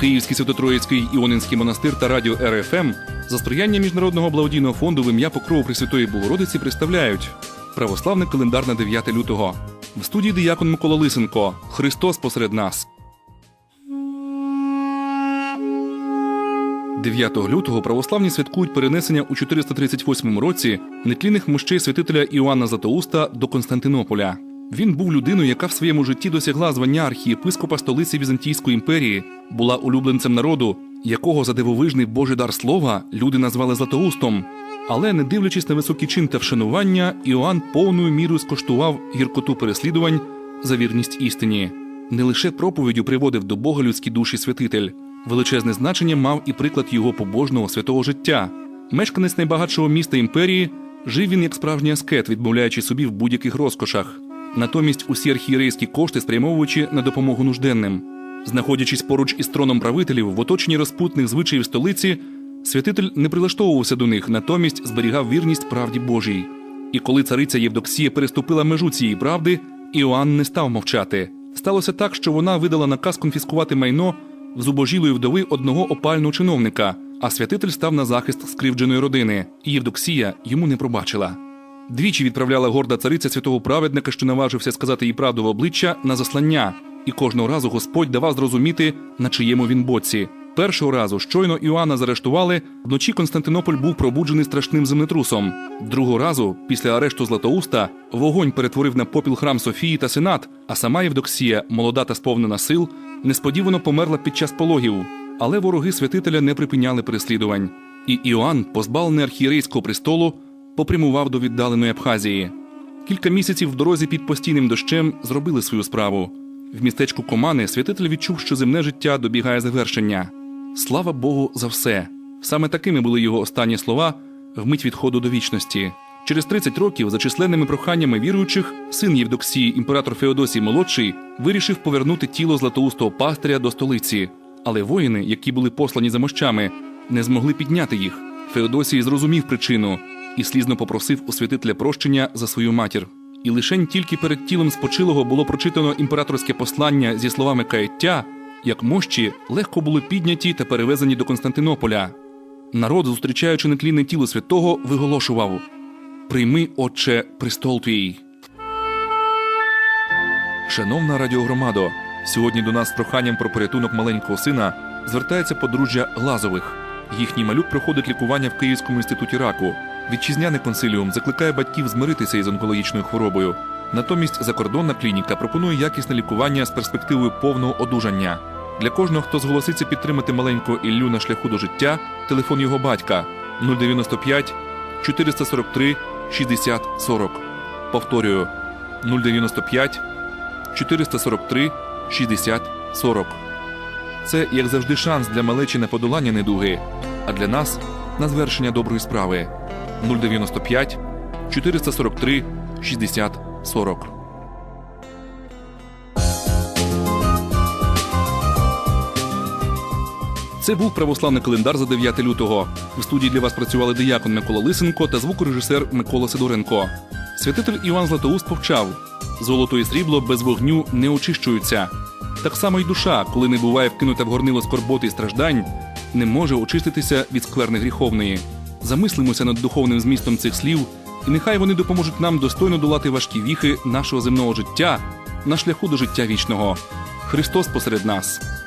Київський Святотроїцький Іонинський монастир та радіо РФМ за сприяння Міжнародного благодійного фонду в ім'я Покрову Пресвятої Богородиці представляють православний календар на 9 лютого. В студії диякон Микола Лисенко. Христос посеред нас. 9 лютого православні святкують перенесення у 438 році нетлінних мощей святителя Іоанна Златоуста до Константинополя. Він був людиною, яка в своєму житті досягла звання архієпископа столиці Візантійської імперії, була улюбленцем народу, якого за дивовижний Божий дар слова люди назвали Златоустом. Але, не дивлячись на високий чин та вшанування, Іоанн повною мірою скоштував гіркоту переслідувань за вірність істині. Не лише проповіддю приводив до Бога людські душі святитель, величезне значення мав і приклад його побожного святого життя. Мешканець найбагатшого міста імперії жив він як справжній аскет, відмовляючи собі в будь-яких розкошах. Натомість усі архієрейські кошти спрямовуючи на допомогу нужденним. Знаходячись поруч із троном правителів в оточенні розпутних звичаїв столиці, святитель не прилаштовувався до них, натомість зберігав вірність правді Божій. І коли цариця Євдоксія переступила межу цієї правди, Іоанн не став мовчати. Сталося так, що вона видала наказ конфіскувати майно в зубожілої вдови одного опального чиновника, а святитель став на захист скривдженої родини, і Євдоксія йому не пробачила. Двічі відправляла горда цариця святого праведника, що наважився сказати їй правду в обличчя на заслання, і кожного разу Господь давав зрозуміти, на чиєму він боці. Першого разу щойно Іоанна заарештували, вночі Константинополь був пробуджений страшним землетрусом. Другого разу, після арешту Златоуста, вогонь перетворив на попіл храм Софії та Сенат, а сама Євдоксія, молода та сповнена сил, несподівано померла під час пологів. Але вороги святителя не припиняли переслідувань. І Іоанн, позбавлений архієрейського престолу, попрямував до віддаленої Абхазії. Кілька місяців в дорозі під постійним дощем зробили свою справу. В містечку Комани святитель відчув, що земне життя добігає завершення. Слава Богу за все. Саме такими були його останні слова в мить відходу до вічності. Через 30 років, за численними проханнями віруючих, син Євдоксії, імператор Феодосій Молодший, вирішив повернути тіло златоустого пастиря до столиці. Але воїни, які були послані за мощами, не змогли підняти їх. Феодосій зрозумів причину і слізно попросив у святителя прощення за свою матір. І лишень тільки перед тілом спочилого було прочитано імператорське послання зі словами каяття, як мощі легко були підняті та перевезені до Константинополя. Народ, зустрічаючи нетлінне тіло святого, виголошував Прийми, Отче, престол твій. Шановна радіогромадо, сьогодні до нас з проханням про порятунок маленького сина звертається подружжя Глазових. Їхній малюк проходить лікування в Київському інституті раку. Вітчизняний консиліум закликає батьків змиритися із онкологічною хворобою. Натомість закордонна клініка пропонує якісне лікування з перспективою повного одужання. Для кожного, хто зголоситься підтримати маленького Іллю на шляху до життя, телефон його батька 095 443 60 40. Повторюю 095 443 60 40. Це, як завжди, шанс для малечі на подолання недуги, а для нас на звершення доброї справи 095 443 60 40. Це був православний календар за 9 лютого. В студії для вас працювали диякон Микола Лисенко та звукорежисер Микола Сидоренко. Святитель Іван Златоуст повчав: золото і срібло без вогню не очищуються. Так само й душа, коли не буває вкинута в горнило скорботи і страждань, не може очиститися від скверни гріховної. Замислимося над духовним змістом цих слів, і нехай вони допоможуть нам достойно долати важкі віхи нашого земного життя на шляху до життя вічного. Христос посеред нас.